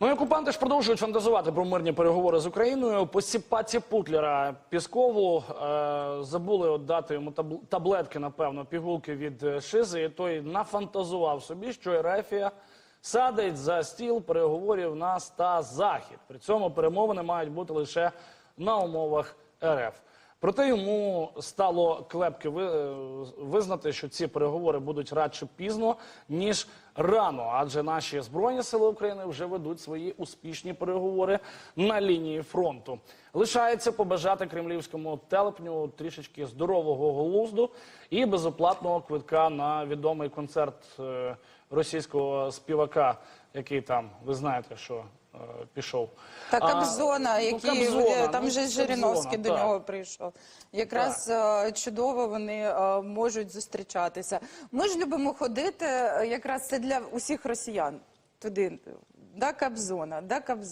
Ну, і окупанти ж продовжують фантазувати про мирні переговори з Україною. По сіпаці Путлера Піскову е, забули віддати йому табл- таблетки, напевно, пігулки від е, шизи. І той нафантазував собі, що Ерефія садить за стіл переговорів нас та захід. При цьому перемовини мають бути лише на умовах РФ. Проте йому стало клепки визнати, що ці переговори будуть радше пізно, ніж рано, адже наші збройні сили України вже ведуть свої успішні переговори на лінії фронту. Лишається побажати кремлівському телепню трішечки здорового глузду і безоплатного квитка на відомий концерт е, російського співака, який там ви знаєте, що пішов. Та Кобзона, ну, який Кобзона, там ну, же Кобзона, Жириновський до так. нього прийшов. Якраз е, чудово вони е, можуть зустрічатися. Ми ж любимо ходити, е, якраз це для усіх росіян туди. Да, Кобзона, да, Кобзона.